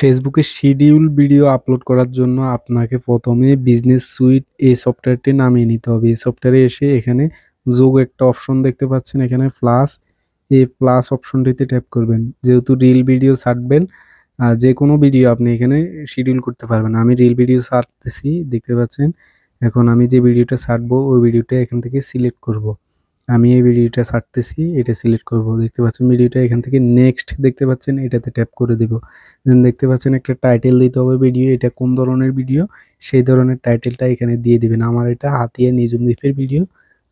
ফেসবুকে schedule video upload করার জন্য আপনাকে প্রথমে বিজনেস সুইট এই সফটওয়্যারটি নামিয়ে নিতে হবে। এই সফটওয়্যারে এসে এখানে যোগ একটা অপশন দেখতে পাচ্ছেন। এখানে প্লাস এই প্লাস অপশনটিতে ট্যাপ করবেন। যেহেতু রিল ভিডিও ছাড়বেন, আর যে কোনো ভিডিও আপনি এখানে শিডিউল করতে পারবেন। আমি রিল ভিডিও ছাড়তেছি, দেখতে পাচ্ছেন? এখন আমি যে ভিডিওটা ছাড়বো, ওই ভিডিওটা এখান থেকে সিলেক্ট করব। আমি এই ভিডিওটা ছাড়তেছি, এটা সিলেক্ট করব, দেখতে পাচ্ছেন ভিডিওটা এখান থেকে নেক্সট দেখতে পাচ্ছেন, এটাতে ট্যাপ করে দেব। দেন দেখতে পাচ্ছেন একটা টাইটেল দিতে হবে ভিডিও এটা কোন ধরনের ভিডিও সেই ধরনের টাইটেলটা এখানে দিয়ে দিবেন। আমার এটা হাতিয়া নিজুম দ্বীপের ভিডিও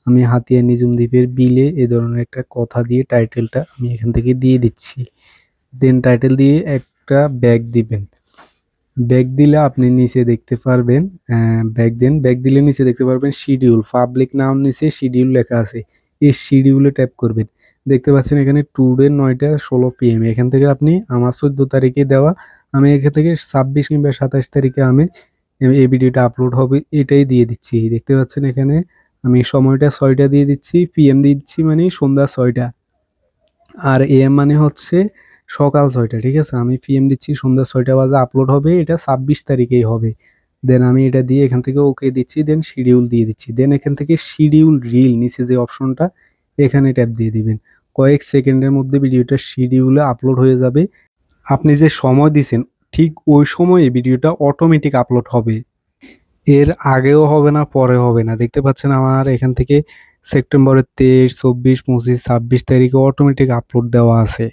আমি হাতিয়া নিজুম দ্বীপের বিলে এ ধরনের একটা কথা দিয়ে টাইটেলটা আমি এখান থেকে দিয়ে দিচ্ছি। দেন টাইটেল দিয়ে একটা ব্যাগ দিবেন। ব্যাগ দিলে আপনি নিচে দেখতে পারবেন ব্যাগ দেন। ব্যাগ দিলে নিচে দেখতে পারবেন শিডিউল পাবলিক নাম নিচে শিডিউল লেখা আছে। এই শিডিউলে ট্যাপ করবেন। দেখতে পাচ্ছেন এখানে টুডে নয়টা, ষোলো পিএম এখান থেকে আপনি আমার চোদ্দ তারিখে দেওয়া, আমি এখান থেকে ছাব্বিশ কিংবা সাতাশ তারিখে আমি এই ভিডিওটা আপলোড হবে, এটাই দিয়ে দিচ্ছি। দেখতে পাচ্ছেন এখানে আমি সময়টা ছয়টা দিয়ে দিচ্ছি পিএম দিচ্ছি মানে সন্ধ্যা ছয়টা। আর এএম মানে হচ্ছে সকাল ছয়টা, ঠিক আছে? আমি পিএম দিচ্ছি সন্ধ্যা ছয়টা বাজে আপলোড হবে, এটা ছাব্বিশ তারিখেই হবে। দেন আমি এটা দিয়ে এখান থেকে ওকে দিচ্ছি দেন শিডিউল দিয়ে দিচ্ছি। দেন এখান থেকে শিডিউল রিল নিচে যে অপশনটা এখানে ট্যাপ দিয়ে দিবেন। কয়েক সেকেন্ডের মধ্যে ভিডিওটা শিডিউলে আপলোড হয়ে যাবে। আপনি যে সময় দিছেন, ঠিক ওই সময়ে ভিডিওটা অটোমেটিক আপলোড হবে। এর আগেও হবে না পরে হবে না। দেখতে পাচ্ছেন আমার এখান থেকে সেপ্টেম্বরের তেইশ, চব্বিশ, পঁচিশ, ছাব্বিশ তারিখে অটোমেটিক আপলোড দেওয়া আছে।